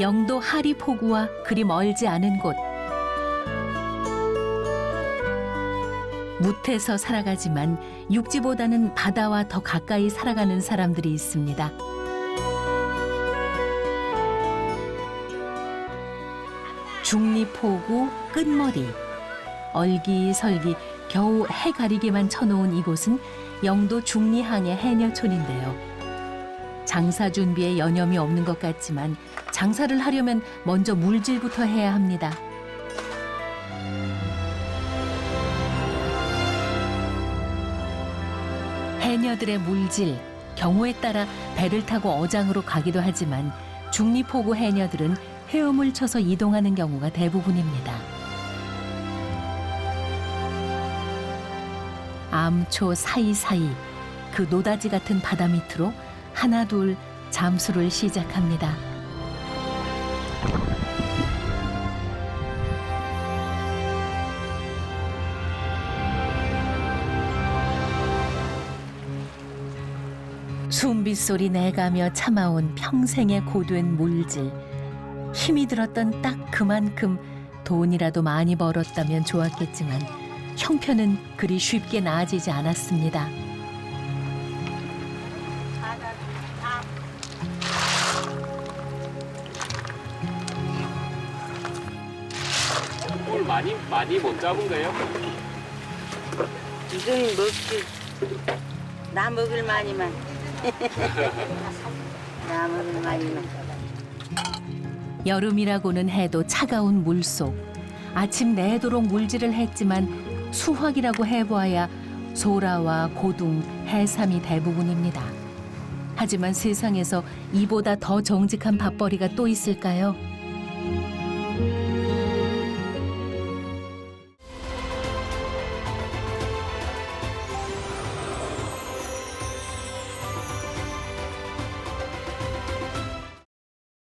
영도 하리포구와 그리 멀지 않은 곳. 무태서 살아가지만 육지보다는 바다와 더 가까이 살아가는 사람들이 있습니다. 중리포구 끝머리. 얼기설기 겨우 해 가리기만 쳐놓은 이곳은 영도 중리항의 해녀촌인데요. 장사 준비에 여념이 없는 것 같지만 장사를 하려면 먼저 물질부터 해야 합니다. 해녀들의 물질, 경우에 따라 배를 타고 어장으로 가기도 하지만 중리포구 해녀들은 헤엄을 쳐서 이동하는 경우가 대부분입니다. 암초 사이사이 그 노다지 같은 바다 밑으로 하나둘 잠수를 시작합니다. 숨빗소리 내가며 참아온 평생의 고된 물질. 힘이 들었던 딱 그만큼 돈이라도 많이 벌었다면 좋았겠지만 형편은 그리 쉽게 나아지지 않았습니다. 오늘 많이 많이 못 잡은 거예요? 이정이 먹지. 나 먹을 많이만. 나 먹을 많이만. 여름이라고는 해도 차가운 물속. 아침 내도록 물질을 했지만 수확이라고 해보아야 소라와 고둥, 해삼이 대부분입니다. 하지만 세상에서 이보다 더 정직한 밥벌이가 또 있을까요?